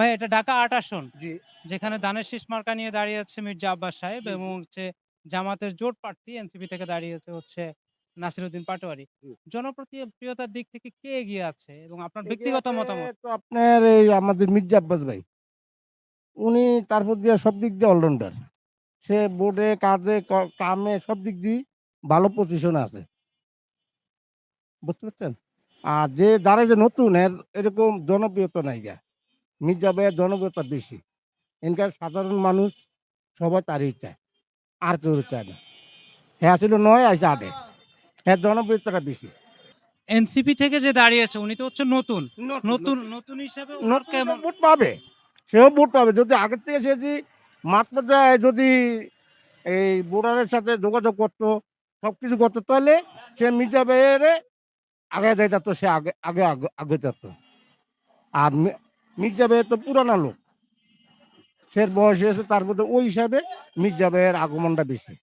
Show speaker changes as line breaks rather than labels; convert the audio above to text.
ভাই এটা ঢাকা আট আসন।
জি।
যেখানে দানের শীষ মার্কা নিয়ে দাঁড়িয়ে আছে মির্জা আব্বাস সাহেব। এবং হচ্ছে জামাতের জোট প্রার্থী এনসিপি থেকে দাঁড়িয়েছে হচ্ছে নাসিরউদ্দিন পাটোয়ারি। জনপ্রিয়তার দিক থেকে কে এগিয়ে আছে এবং আপনার ব্যক্তিগত মতামত?
তো আপনার এই আমাদের মির্জা আব্বাস ভাই। উনি তারপর দিয়ে সব দিক দিয়ে অলরাউন্ডার সে বোর্ডে কাজে কামে সব দিক দিয়ে ভালো পজিশনে আছে। বুঝতে পারছেন? আর যে যারা যে নতুন এর এরকম জনপ্রিয়তা নাই গা। মির্জা ভাইয়ের জনপ্রিয়তা বেশি। এনকার সাধারণ মানুষ সবাই তারই চায় আর কেউ চায় না। হ্যাঁ ছিল নয় আজ আটে। হ্যাঁ জনপ্রিয়তাটা বেশি।
এনসিপি থেকে যে দাঁড়িয়েছে উনি তো হচ্ছে নতুন। নতুন নতুন হিসাবে
ভোট পাবে। সেও ভোট পাবে। যদি আগের থেকে সে যদি পর্যায়ে যদি এই বোর্ডারের সাথে যোগাযোগ করতো সব কিছু করতো তাহলে সে মির্জা ভাইয়ের আগে যাই যেত সে আগে আগে আগে- আগে যেত আর মির্জা ভাইয়ের তো পুরানা লোক। সে বয়স হয়েছে তার মধ্যে ওই হিসাবে মির্জা ভাইয়ের আগমনটা বেশি।